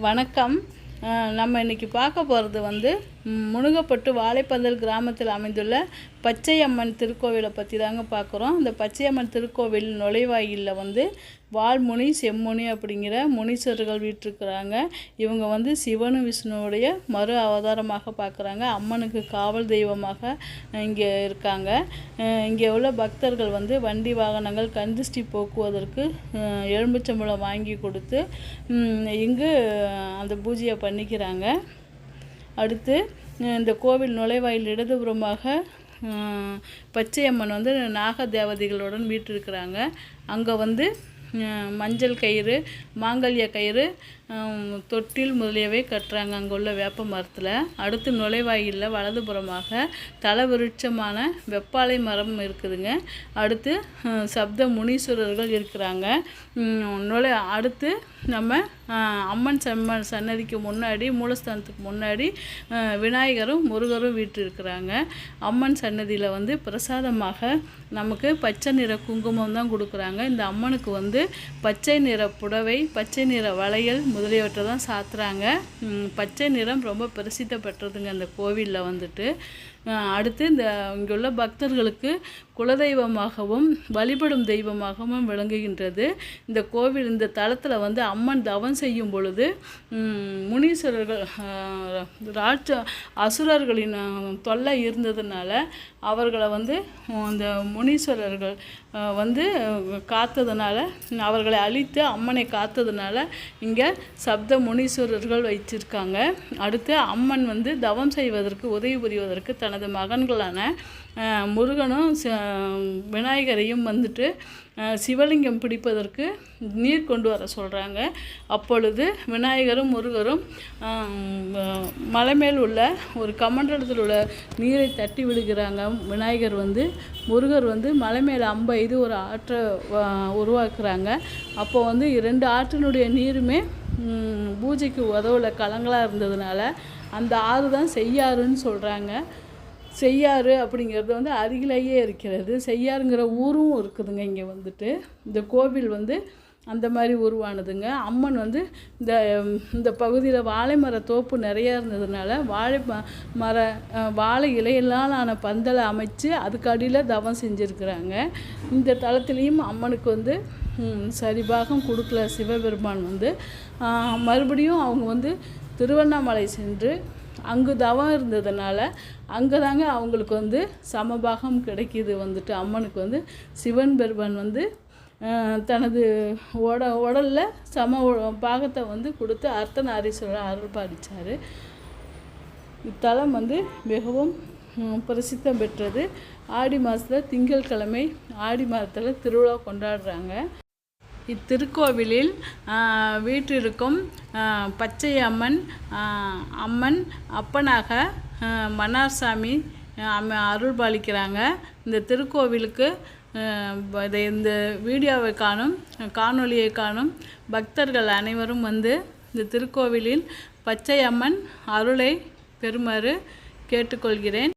வணக்கம். நம்ம இன்னைக்கு பார்க்க போகிறது வந்து ம், முனுகப்பட்டு வாழைப்பந்தல் கிராமத்தில் அமைந்துள்ள பச்சையம்மன் திருக்கோவிலை பற்றி தாங்க பார்க்குறோம். இந்த பச்சையம்மன் திருக்கோவில் நுழைவாயிலில் வந்து வால்முனி செம்முனி அப்படிங்கிற முனீஸ்வரர்கள் வீட்டிருக்கிறாங்க. இவங்க வந்து சிவனு விஷ்ணுவுடைய மறு அவதாரமாக பார்க்குறாங்க. அம்மனுக்கு காவல் தெய்வமாக இங்கே இருக்காங்க. இங்கே உள்ள பக்தர்கள் வந்து வண்டி வாகனங்கள் கந்திஷ்டி போக்குவதற்கு எலும்புச்சம்பளம் வாங்கி கொடுத்து இங்கு அந்த பூஜையை பண்ணிக்கிறாங்க. அடுத்து இந்த கோவில் நுழைவாயில் இடதுபுறமாக பச்சையம்மன் வந்து நாக தேவதைகளுடன் வீட்டிருக்கிறாங்க. அங்கே வந்து மஞ்சள் கயிறு மாங்கல்ய கயிறு தொட்டில் முதலியவை கட்டுறாங்க அங்கே உள்ள வேப்ப மரத்தில். அடுத்து நுழைவாயிலில் வலதுபுறமாக தலவிருட்சமான வெப்பாலை மரம் இருக்குதுங்க. அடுத்து சப்த முனீஸ்வரர்கள் இருக்கிறாங்க. நுழை அடுத்து நம்ம அம்மன் சம்மன் சன்னதிக்கு முன்னாடி மூலஸ்தானத்துக்கு முன்னாடி விநாயகரும் முருகரும் வீற்றிருக்கிறாங்க. அம்மன் சன்னதியில் வந்து பிரசாதமாக நமக்கு பச்சை நிற குங்குமம் தான் கொடுக்குறாங்க. இந்த அம்மனுக்கு வந்து பச்சை நிற புடவை பச்சை நிற வளையல் முதலியவற்றை தான் சாத்துறாங்க பச்சை நிறம் ரொம்ப பிரசித்த பெற்றதுங்க அந்த கோவிலில் வந்துட்டு. அடுத்து இந்த இங்கே உள்ள பக்தர்களுக்கு குலதெய்வமாகவும் வழிபடும் தெய்வமாகவும் விளங்குகின்றது. இந்த கோவில் இந்த தலத்தில் வந்து அம்மன் தவம் செய்யும் பொழுது முனீஸ்வரர்கள் ராட்ச அசுரர்களின் தொல்லை இருந்ததுனால அவர்களை வந்து அந்த முனீஸ்வரர்கள் வந்து காத்ததுனால அவர்களை அழித்து அம்மனை காத்ததுனால இங்கே சப்த முனீஸ்வரர்கள் வச்சிருக்காங்க அடுத்து அம்மன் வந்து தவம் செய்வதற்கு உதவி புரிவதற்கு தனது மகன்களான முருகனும் ச- விநாயகரையும் வந்துட்டு சிவலிங்கம் பிடிப்பதற்கு நீர் கொண்டு வர சொல்கிறாங்க அப்பொழுது விநாயகரும் முருகரும் மலை மேல் உள்ள ஒரு கமண்டலத்தில் உள்ள நீரை தட்டி விடுகிறாங்க. விநாயகர் வந்து முருகர் வந்து மலை மேல் அம்பை இது ஒரு ஆற்றை உருவாக்குறாங்க. அப்போ வந்து இரண்டு ஆற்றினுடைய நீருமே பூஜைக்கு உதவுல கலங்களாக இருந்ததுனால அந்த ஆறு தான் செய்யாறுன்னு சொல்கிறாங்க செய்யாறு அப்படிங்கிறது வந்து அருகிலேயே இருக்கிறது. செய்யாருங்கிற ஊரும் இருக்குதுங்க இங்கே வந்துட்டு. இந்த கோவில் வந்து அந்த மாதிரி உருவானதுங்க. அம்மன் வந்து இந்த இந்த பகுதியில் வாழை மர தோப்பு நிறையா இருந்ததுனால வாழை ம மர வாழை இலையெல்லாம் ஆன பந்தலை அமைச்சு அதுக்கு அடியில் தவம் செஞ்சுருக்குறாங்க. இந்த தளத்துலேயும் அம்மனுக்கு வந்து சரிபாகம் கொடுக்கல சிவபெருமான் வந்து. மறுபடியும் அவங்க வந்து திருவண்ணாமலை சென்று அங்கு தவம் இருந்ததுனால அங்கே தாங்க அவங்களுக்கு வந்து சமபாகம் கிடைக்கிது வந்துட்டு. அம்மனுக்கு வந்து சிவன் பெருமான் வந்து தனது உட உடலில் சம உ- பாகத்தை வந்து கொடுத்து அர்த்தநாரீஸ்வரர் அருள்பாடிச்சார் இத்தலம் வந்து மிகவும் பிரசித்தம் பெற்றது. ஆடி மாதத்தில் திங்கட்கிழமை ஆடி மாதத்தில் திருவிழா கொண்டாடுறாங்க. இத்திருக்கோவிலில் வீற்றிருக்கும் பச்சை அம்மன் அம்மன் அப்பனாக மன்னார்சாமி ஆஹ், அருள் பாலிக்கிறாங்க இந்த திருக்கோவிலுக்கு இதை இந்த வீடியோவை காணும் காணொளியை காணும் பக்தர்கள் அனைவரும் வந்து இந்த திருக்கோவிலில் பச்சை அம்மன் அருளை பெறுமாறு கேட்டுக்கொள்கிறேன்.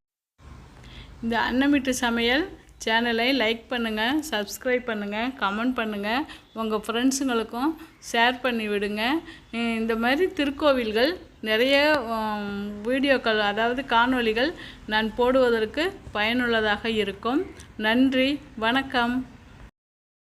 இந்த அன்னமிட்டு சமையல் சேனலை லைக் பண்ணுங்கள் சப்ஸ்கிரைப் பண்ணுங்கள் கமெண்ட் பண்ணுங்கள் உங்கள் ஃப்ரெண்ட்ஸுங்களுக்கும் ஷேர் பண்ணி விடுங்க. இந்த மாதிரி திருக்கோவில்கள் நிறைய வீடியோக்கள் அதாவது காணொளிகள் நான் போடுவதற்கு பயனுள்ளதாக இருக்கும். நன்றி வணக்கம்.